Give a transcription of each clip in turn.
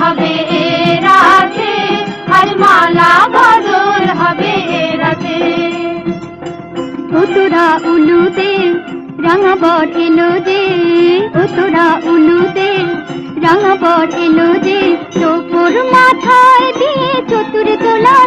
হবে এ রাতে মালা বদল হবে এ রাতে। উতুরা উলুতে রাঙা বর যে, উতুরা উলুতে রাঙা বর যে তোর মাথায় দিয়ে চতুর তোলা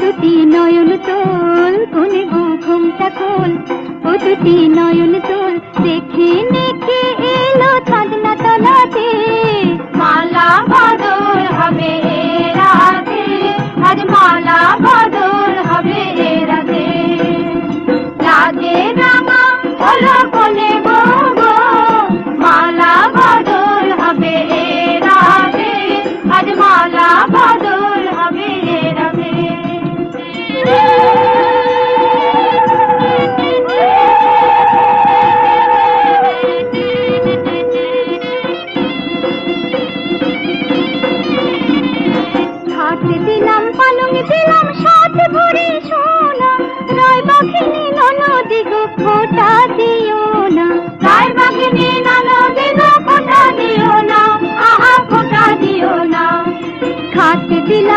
দুটি নয়ন তোল কোনে গো ঘুমটা খোল। ও নয়ন তোল দেখে নেকে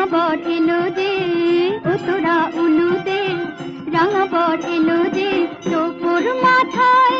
রাঙা বটে নদে ও তোরা উলুদে রাঙা বটে নদে তোপর মাথায়